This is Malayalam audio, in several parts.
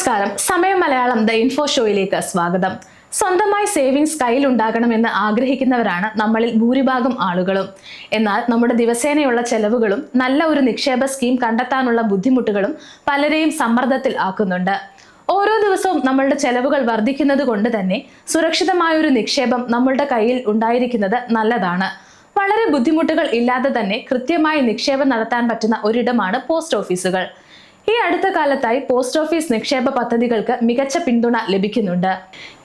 നമസ്കാരം. സമയം മലയാളം ദ ഇൻഫോ ഷോയിലേക്ക് സ്വാഗതം. സ്വന്തമായി സേവിങ്സ് കയ്യിലുണ്ടാകണമെന്ന് ആഗ്രഹിക്കുന്നവരാണ് നമ്മളിൽ ഭൂരിഭാഗം ആളുകളും. എന്നാൽ നമ്മുടെ ദിവസേനയുള്ള ചെലവുകളും നല്ല ഒരു നിക്ഷേപ സ്കീം കണ്ടെത്താനുള്ള ബുദ്ധിമുട്ടുകളും പലരെയും സമ്മർദ്ദത്തിൽ ആക്കുന്നുണ്ട്. ഓരോ ദിവസവും നമ്മളുടെ ചെലവുകൾ വർദ്ധിക്കുന്നത് കൊണ്ട് തന്നെ സുരക്ഷിതമായൊരു നിക്ഷേപം നമ്മളുടെ കയ്യിൽ ഉണ്ടായിരിക്കുന്നത് നല്ലതാണ്. വളരെ ബുദ്ധിമുട്ടുകൾ ഇല്ലാതെ തന്നെ കൃത്യമായി നിക്ഷേപം നടത്താൻ പറ്റുന്ന ഒരിടമാണ് പോസ്റ്റ് ഓഫീസുകൾ. ഈ അടുത്ത കാലത്തായി പോസ്റ്റ് ഓഫീസ് നിക്ഷേപ പദ്ധതികൾക്ക് മികച്ച പിന്തുണ ലഭിക്കുന്നുണ്ട്.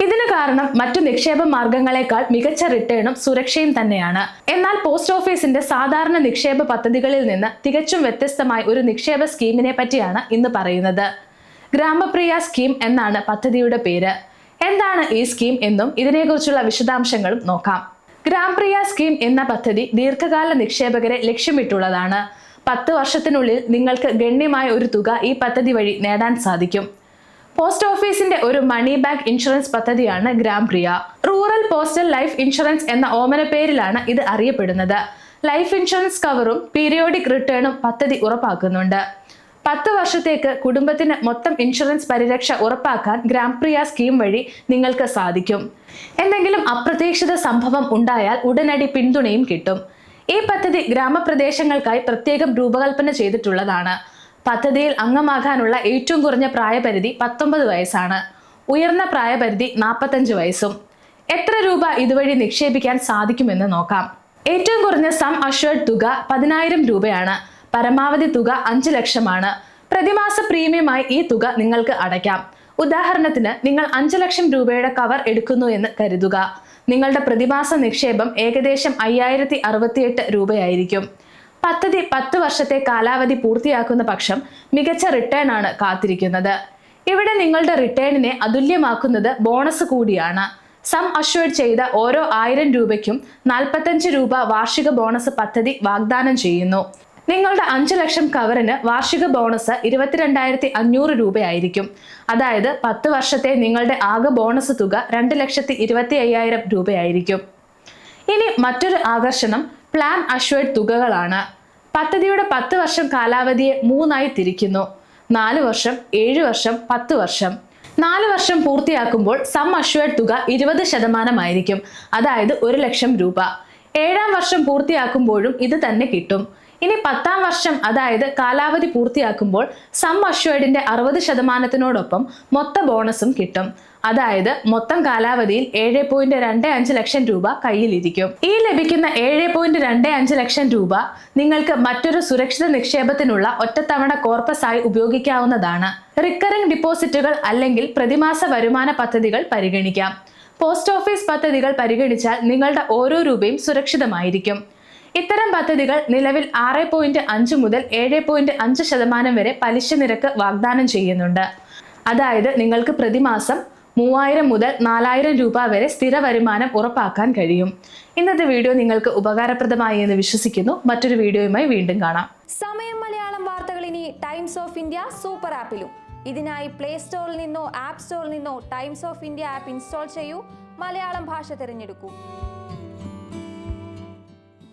ഇതിന് കാരണം മറ്റു നിക്ഷേപ മാർഗങ്ങളെക്കാൾ മികച്ച റിട്ടേണും സുരക്ഷയും തന്നെയാണ്. എന്നാൽ പോസ്റ്റ് ഓഫീസിന്റെ സാധാരണ നിക്ഷേപ പദ്ധതികളിൽ നിന്ന് തികച്ചും വ്യത്യസ്തമായ ഒരു നിക്ഷേപ സ്കീമിനെ പറ്റിയാണ് ഇന്ന് പറയുന്നത്. ഗ്രാമപ്രിയ സ്കീം എന്നാണ് പദ്ധതിയുടെ പേര്. എന്താണ് ഈ സ്കീം എന്നും ഇതിനെക്കുറിച്ചുള്ള വിശദാംശങ്ങളും നോക്കാം. ഗ്രാംപ്രിയ സ്കീം എന്ന പദ്ധതി ദീർഘകാല നിക്ഷേപകരെ ലക്ഷ്യമിട്ടുള്ളതാണ്. പത്ത് വർഷത്തിനുള്ളിൽ നിങ്ങൾക്ക് ഗണ്യമായ ഒരു തുക ഈ പദ്ധതി വഴി നേടാൻ സാധിക്കും. പോസ്റ്റ് ഓഫീസിന്റെ ഒരു മണി ബാക്ക് ഇൻഷുറൻസ് പദ്ധതിയാണ് Grampriya. Rural postal life insurance എന്ന ഓമന പേരിലാണ് ഇത് അറിയപ്പെടുന്നത്. ലൈഫ് ഇൻഷുറൻസ് കവറും പീരിയോഡിക് റിട്ടേണും പദ്ധതി ഉറപ്പാക്കുന്നുണ്ട്. പത്ത് വർഷത്തേക്ക് കുടുംബത്തിന് മൊത്തം ഇൻഷുറൻസ് പരിരക്ഷ ഉറപ്പാക്കാൻ ഗ്രാംപ്രിയ സ്കീം വഴി നിങ്ങൾക്ക് സാധിക്കും. എന്തെങ്കിലും അപ്രതീക്ഷിത സംഭവം ഉണ്ടായാൽ ഉടനടി പിന്തുണയും കിട്ടും. ഈ പദ്ധതി ഗ്രാമപ്രദേശങ്ങൾക്കായി പ്രത്യേകം രൂപകൽപ്പന ചെയ്തിട്ടുള്ളതാണ്. പദ്ധതിയിൽ അംഗമാകാനുള്ള ഏറ്റവും കുറഞ്ഞ പ്രായപരിധി പത്തൊമ്പത് വയസ്സാണ്. ഉയർന്ന പ്രായപരിധി നാൽപ്പത്തഞ്ച് വയസ്സും. എത്ര രൂപ ഇതുവഴി നിക്ഷേപിക്കാൻ സാധിക്കുമെന്ന് നോക്കാം. ഏറ്റവും കുറഞ്ഞ സം അഷ്വേർഡ് തുക പതിനായിരം രൂപയാണ്. പരമാവധി തുക അഞ്ച് ലക്ഷമാണ്. പ്രതിമാസ പ്രീമിയമായി ഈ തുക നിങ്ങൾക്ക് അടയ്ക്കാം. ഉദാഹരണത്തിന് നിങ്ങൾ അഞ്ച് ലക്ഷം രൂപയുടെ കവർ എടുക്കുന്നു എന്ന് കരുതുക. നിങ്ങളുടെ പ്രതിമാസ നിക്ഷേപം ഏകദേശം അയ്യായിരത്തി അറുപത്തിയെട്ട് രൂപയായിരിക്കും. പദ്ധതി പത്ത് വർഷത്തെ കാലാവധി പൂർത്തിയാക്കുന്ന പക്ഷം മികച്ച റിട്ടേൺ ആണ് കാത്തിരിക്കുന്നത്. ഇവിടെ നിങ്ങളുടെ റിട്ടേണിനെ അതുല്യമാക്കുന്നത് ബോണസ് കൂടിയാണ്. സം അഷ്വേർഡ് ചെയ്ത ഓരോ ആയിരം രൂപയ്ക്കും നാൽപ്പത്തഞ്ച് രൂപ വാർഷിക ബോണസ് പദ്ധതി വാഗ്ദാനം ചെയ്യുന്നു. നിങ്ങളുടെ അഞ്ച് ലക്ഷം കവറിന് വാർഷിക ബോണസ് ഇരുപത്തിരണ്ടായിരത്തി അഞ്ഞൂറ് രൂപയായിരിക്കും. അതായത് പത്ത് വർഷത്തെ നിങ്ങളുടെ ആകെ ബോണസ് തുക രണ്ട് ലക്ഷത്തി ഇരുപത്തി അയ്യായിരം രൂപയായിരിക്കും. ഇനി മറ്റൊരു ആകർഷണം പ്ലാൻ അഷ്വേർഡ് തുകകളാണ്. പദ്ധതിയുടെ പത്ത് വർഷം കാലാവധിയെ മൂന്നായി തിരിക്കുന്നു. നാല് വർഷം ഏഴ് വർഷം പത്ത് വർഷം. നാല് വർഷം പൂർത്തിയാക്കുമ്പോൾ സം അഷ്വേർഡ് തുക ഇരുപത് ശതമാനമായിരിക്കും. അതായത് ഒരു ലക്ഷം രൂപ. ഏഴാം വർഷം പൂർത്തിയാക്കുമ്പോഴും ഇത് തന്നെ കിട്ടും. ഇനി പത്താം വർഷം അതായത് കാലാവധി പൂർത്തിയാക്കുമ്പോൾ സം അഷ്വേർഡിന്റെ അറുപത് ശതമാനത്തിനോടൊപ്പം മൊത്ത ബോണസും കിട്ടും. അതായത് മൊത്തം കാലാവധിയിൽ ഏഴ് പോയിന്റ് രണ്ട് അഞ്ച് ലക്ഷം രൂപ കയ്യിലിരിക്കും. ഈ ലഭിക്കുന്ന ഏഴ് പോയിന്റ് രണ്ട് അഞ്ച് ലക്ഷം രൂപ നിങ്ങൾക്ക് മറ്റൊരു സുരക്ഷിത നിക്ഷേപത്തിനുള്ള ഒറ്റത്തവണ കോർപ്പസ് ആയി ഉപയോഗിക്കാവുന്നതാണ്. റിക്കറിംഗ് ഡിപ്പോസിറ്റുകൾ അല്ലെങ്കിൽ പ്രതിമാസ വരുമാന പദ്ധതികൾ പരിഗണിക്കാം. പോസ്റ്റ് ഓഫീസ് പദ്ധതികൾ പരിഗണിച്ചാൽ നിങ്ങളുടെ ഓരോ രൂപയും സുരക്ഷിതമായിരിക്കും. ഇത്തരം പദ്ധതികൾ നിലവിൽ ആറ് പോയിന്റ് അഞ്ച് മുതൽ ഏഴ് പോയിന്റ് അഞ്ച് ശതമാനം വരെ പലിശ നിരക്ക് വാഗ്ദാനം ചെയ്യുന്നുണ്ട്. അതായത് നിങ്ങൾക്ക് പ്രതിമാസം മൂവായിരം മുതൽ നാലായിരം രൂപ വരെ സ്ഥിര വരുമാനം ഉറപ്പാക്കാൻ കഴിയും. ഇന്നത്തെ വീഡിയോ നിങ്ങൾക്ക് ഉപകാരപ്രദമായി എന്ന് വിശ്വസിക്കുന്നു. മറ്റൊരു വീഡിയോയുമായി വീണ്ടും കാണാം. സമയം മലയാളം വാർത്തകൾ ഇനി ടൈംസ് ഓഫ് ഇന്ത്യ സൂപ്പർ ആപ്പിലും ഇതിനായി പ്ലേ സ്റ്റോറിൽ നിന്നോ ആപ്പ് സ്റ്റോറിൽ നിന്നോ Times of India app install ചെയ്യൂ. മലയാളം ഭാഷ തിരഞ്ഞെടുക്കൂ.